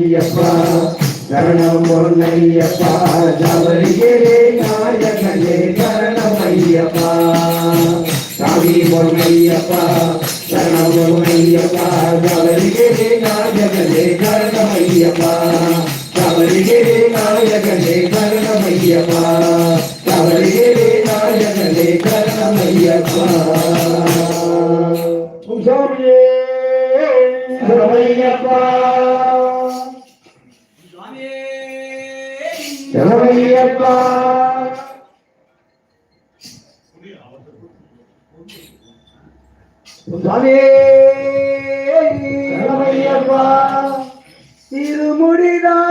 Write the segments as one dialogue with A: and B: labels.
A: ஐயப்பா சரணம் பொருள் ஐயப்பா சபரிகளே நாயகனே சரணம் ஐயப்பா சாமி பொருள் ஐயப்பா சரணம் பொருள் ஐயப்பா சபரிகளே நாயகனே சரணம் ஐயப்பா சபரிகளே நாயகனே சரணம் ஐயப்பா சபரிகளே நாயகனே சரணம் ஐயப்பா சாமியே ஐயப்பா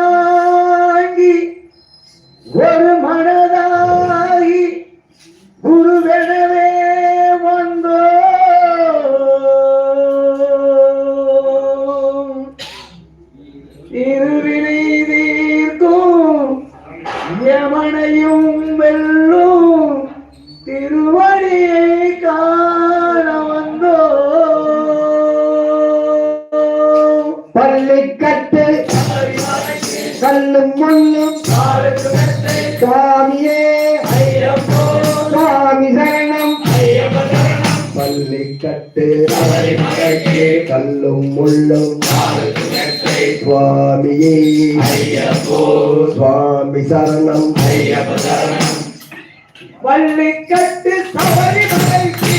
B: திருமுடிதாங்கி ஒரு மனதாகி குருவெனவே வந்தோ. திருவினை தீர்க்கும் யமனையும் வெல்ல
A: ஜல்லிக்கட்டு கல்லும் முள்ளும் சுவாமியே சுவாமி சரணம். பள்ளிக்கட்டு கல்லும் முள்ளும் சுவாமியே சுவாமி சரணம்.
B: வள்ளிக்கட்டு சபரிமலைக்கு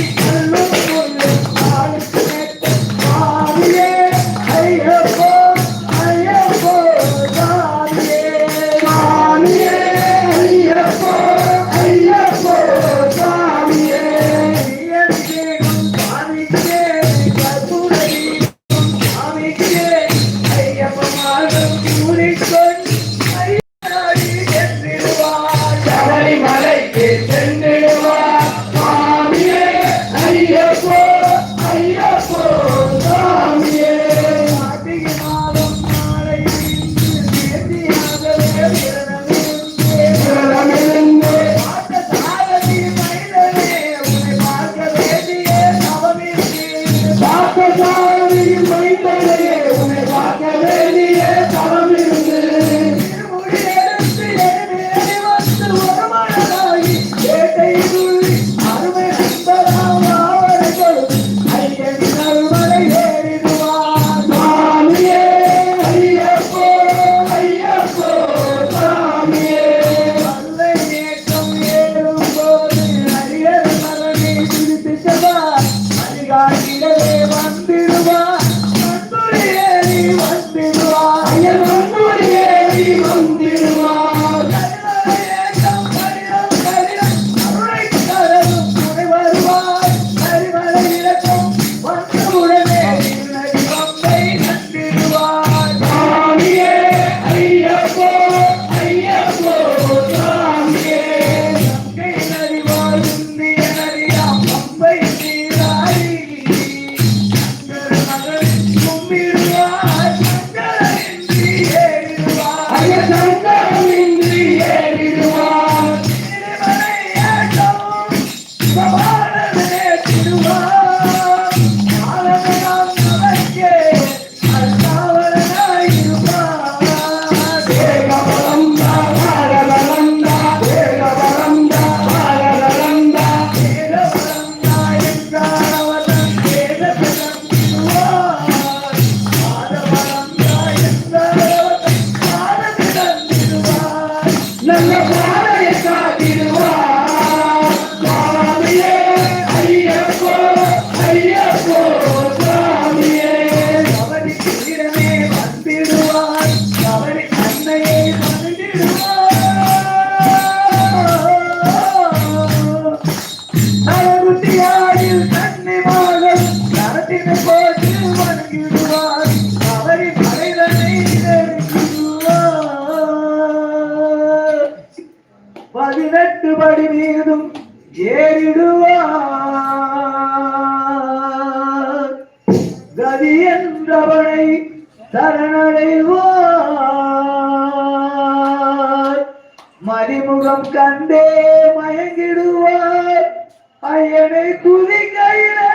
B: ಮಂದಿರುವ ஏறி மீதும் ஏறிடுவார். கதி என்றவனை சரணடைவார். மதிமுகம் கண்டே மயங்கிடுவார். ஐயனை குதிக்கையில